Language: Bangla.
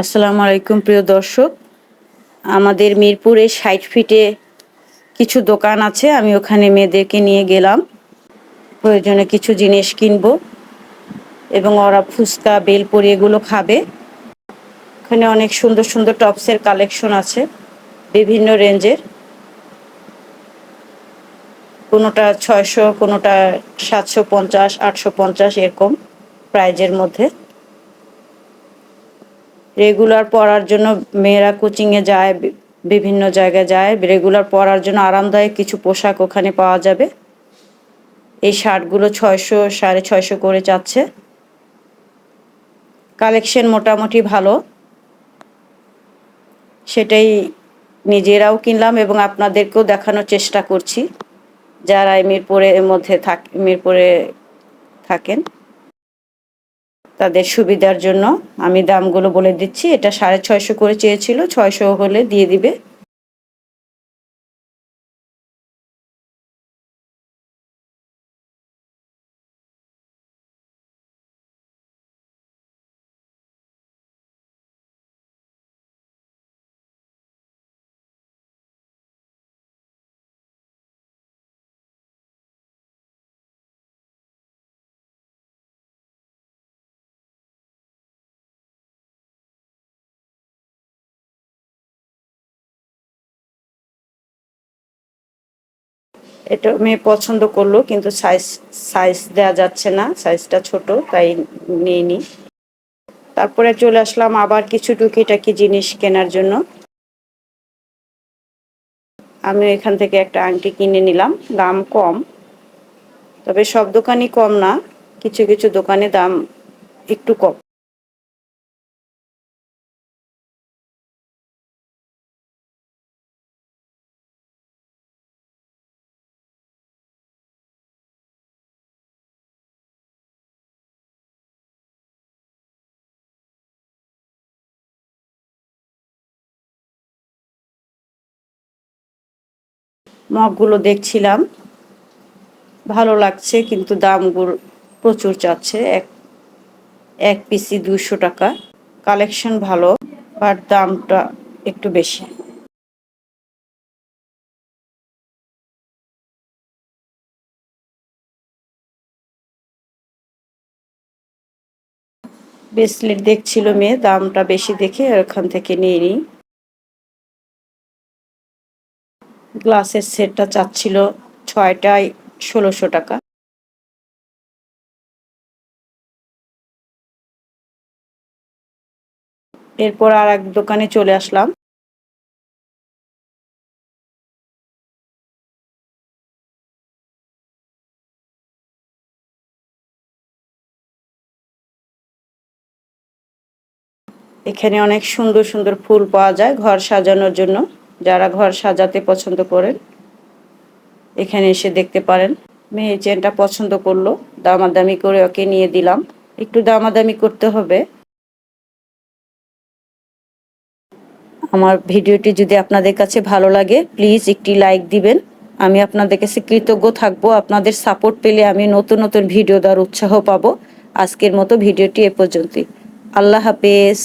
আসসালামু আলাইকুম, প্রিয় দর্শক। আমাদের মিরপুরে ষাট ফিটে কিছু দোকান আছে, আমি ওখানে মেয়েদেরকে নিয়ে গেলাম। প্রয়োজনে কিছু জিনিস কিনবো এবং ওরা ফুচকা, বেলপুরি এগুলো খাবে। ওখানে অনেক সুন্দর সুন্দর টপসের কালেকশন আছে, বিভিন্ন রেঞ্জের। কোনোটা ছয়শো, কোনোটা সাতশো পঞ্চাশ, আটশো পঞ্চাশ এরকম প্রাইজের মধ্যে। রেগুলার পড়ার জন্য মেয়েরা কোচিংয়ে যায় বিভিন্ন জায়গায় যায়। রেগুলার পরার জন্য আরামদায়ক কিছু পোশাক ওখানে পাওয়া যাবে। এই শার্টগুলো ছয়শো, সাড়ে ছয়শো করে চাচ্ছে কালেকশন মোটামুটি ভালো। সেটাই নিজেরাও কিনলাম এবং আপনাদেরকেও দেখানোর চেষ্টা করছি। যারা এই মিরপুরের মধ্যে থাক মিরপুরে থাকেন। তাদের সুবিধার জন্য আমি দামগুলো বলে দিচ্ছি। এটা সাড়ে ছয়শো করে চেয়েছিল, ছয়শো হলে দিয়ে দিবে। এটা মেয়ে পছন্দ করল, কিন্তু সাইজ সাইজ দেওয়া যাচ্ছে না সাইজটা ছোট, তাই নিইনি। তারপরে চলে আসলাম আবার কিছু টুকিটাকি জিনিস কেনার জন্য। আমি এখান থেকে একটা আংটি কিনে নিলাম, দাম কম। তবে সব দোকানই কম না, কিছু কিছু দোকানে দাম একটু কম। মগগুলো দেখছিলাম। ভালো লাগছে, কিন্তু দামগুলো প্রচুর চাচ্ছে। এক এক পিসি দুশো টাকা। কালেকশন ভালো বাট দামটা একটু বেশি। ব্রেসলেট দেখছিল মেয়ে, দামটা বেশি দেখে ওখান থেকে নিয়ে নিই। গ্লাসের সেটটা চাচ্ছিল ছয়টায় ষোলোশো টাকা। এরপর আর এক দোকানে চলে আসলাম। এখানে অনেক সুন্দর সুন্দর ফুল পাওয়া যায় ঘর সাজানোর জন্য। যারা ঘর সাজাতে পছন্দ করেন, এখানে এসে দেখতে পারেন। মেয়ে চেনটা পছন্দ করল, দামাদামি করে ওকে নিয়ে দিলাম। একটু দামাদামি করতে হবে। আমার ভিডিওটি যদি আপনাদের কাছে ভালো লাগে, প্লিজ একটি লাইক দিবেন। আমি আপনাদের কাছে কৃতজ্ঞ থাকব। আপনাদের সাপোর্ট পেলে আমি নতুন নতুন ভিডিও দেওয়ার উৎসাহ পাবো। আজকের মতো ভিডিওটি এ পর্যন্তই। আল্লাহ হাফেজ।